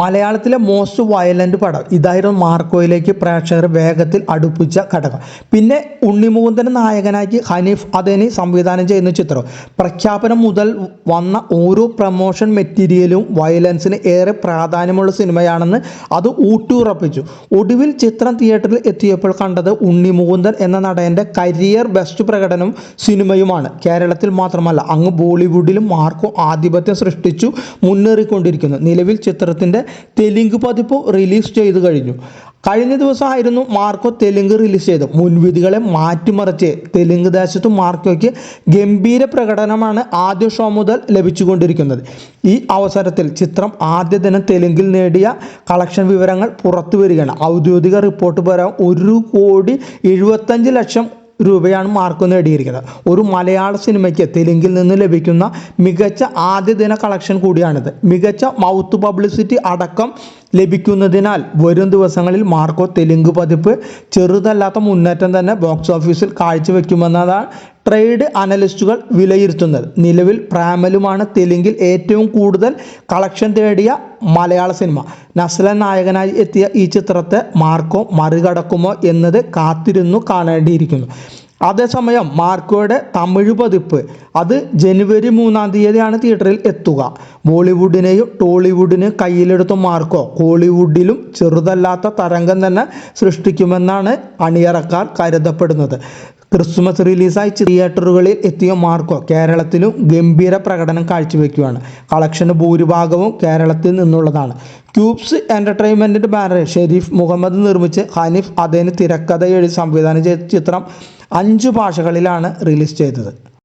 മലയാളത്തിലെ most violent പടം. ഇതായിരുന്നു മാർക്കോയിലേക്ക് പ്രേക്ഷകർ വേഗത്തിൽ അടുപ്പിച്ച ഘടകം. പിന്നെ ഉണ്ണിമുകുന്ദൻ നായകനാക്കി ഹനീഫ് അദേനി സംവിധാനം ചെയ്യുന്ന ചിത്രം. പ്രഖ്യാപനം മുതൽ വന്ന ഓരോ പ്രമോഷൻ മെറ്റീരിയലും വയലൻസിന് ഏറെ പ്രാധാന്യമുള്ള സിനിമയാണെന്ന് അത് ഊട്ടിയുറപ്പിച്ചു. ഒടുവിൽ ചിത്രം തിയേറ്ററിൽ എത്തിയപ്പോൾ കണ്ടത് ഉണ്ണിമുകുന്ദൻ എന്ന നടന്റെ കരിയർ ബെസ്റ്റ് പ്രകടനം സിനിമയുമാണ്. കേരളത്തിൽ മാത്രമല്ല അങ്ങ് ബോളിവുഡിലും മാർക്കോ ആധിപത്യം സൃഷ്ടിച്ചു മുന്നേറിക്കൊണ്ടിരിക്കുന്നു. നിലവിൽ ചിത്രത്തിന്റെ തെലുങ്ക് പതിപ്പ് റിലീസ് ചെയ്തു കഴിഞ്ഞു. കഴിഞ്ഞ ദിവസമായിരുന്നു മാർക്കോ തെലുങ്ക് റിലീസ് ചെയ്തത്. മുൻവിധികളെ മാറ്റിമറിച്ച് തെലുങ്ക് ദേശത്ത് മാർക്കോയ്ക്ക് ഗംഭീര പ്രകടനമാണ് ആദ്യ ഷോ മുതൽ ലഭിച്ചുകൊണ്ടിരിക്കുന്നത്. ഈ അവസരത്തിൽ ചിത്രം ആദ്യ ദിനം തെലുങ്കിൽ നേടിയ കളക്ഷൻ വിവരങ്ങൾ പുറത്തു വരികയാണ്. ഔദ്യോഗിക റിപ്പോർട്ട് പ്രകാരം ഒരു കോടി എഴുപത്തഞ്ച് ലക്ഷം രൂപയാണ് മാർക്ക് നേടിയിരിക്കുന്നത് ഒരു മലയാള സിനിമയ്ക്ക് തെലുങ്കിൽ നിന്ന് ലഭിക്കുന്ന മികച്ച ആദ്യ ദിന കളക്ഷൻ കൂടിയാണിത്. മികച്ച മൗത്ത് പബ്ലിസിറ്റി അടക്കം ലഭിക്കുന്നതിനാൽ വരും ദിവസങ്ങളിൽ മാർക്കോ തെലുങ്ക് പതിപ്പ് ചെറുതല്ലാത്ത മുന്നേറ്റം തന്നെ ബോക്സ് ഓഫീസിൽ കാഴ്ചവെക്കുമെന്നതാണ് ട്രേഡ് അനലിസ്റ്റുകൾ വിലയിരുത്തുന്നത്. നിലവിൽ പ്രാമലുമാണ് തെലുങ്കിൽ ഏറ്റവും കൂടുതൽ കളക്ഷൻ തേടിയ മലയാള സിനിമ നസ്ലൻ നായകനായി എത്തിയ ഈ ചിത്രത്തെ മാർക്കോ മറികടക്കുമോ എന്നത് കാത്തിരുന്നു കാണേണ്ടിയിരിക്കുന്നു. അതേസമയം മാർക്കോയുടെ തമിഴ് പതിപ്പ് അത് ജനുവരി മൂന്നാം തീയതിയാണ് തിയേറ്ററിൽ എത്തുക. ബോളിവുഡിനെയും ടോളിവുഡിനെയും കയ്യിലെടുത്ത മാർക്കോ ഹോളിവുഡിലും ചെറുതല്ലാത്ത തരംഗം തന്നെ സൃഷ്ടിക്കുമെന്നാണ് അണിയറക്കാർ കരുതപ്പെടുന്നത്. ക്രിസ്മസ് റിലീസായി തിയേറ്ററുകളിൽ എത്തിയ മാർക്കോ കേരളത്തിലും ഗംഭീര പ്രകടനം കാഴ്ചവെക്കുകയാണ്. കളക്ഷന് ഭൂരിഭാഗവും കേരളത്തിൽ നിന്നുള്ളതാണ്. ക്യൂബ്സ് എന്റർടൈൻമെന്റിന്റെ ബാനറിൽ ഷെരീഫ് മുഹമ്മദ് നിർമ്മിച്ച് ഹനീഫ് അതേന് തിരക്കഥ എഴുതി സംവിധാനം ചെയ്ത ചിത്രം അഞ്ച് ഭാഷകളിലാണ് റിലീസ് ചെയ്തത്.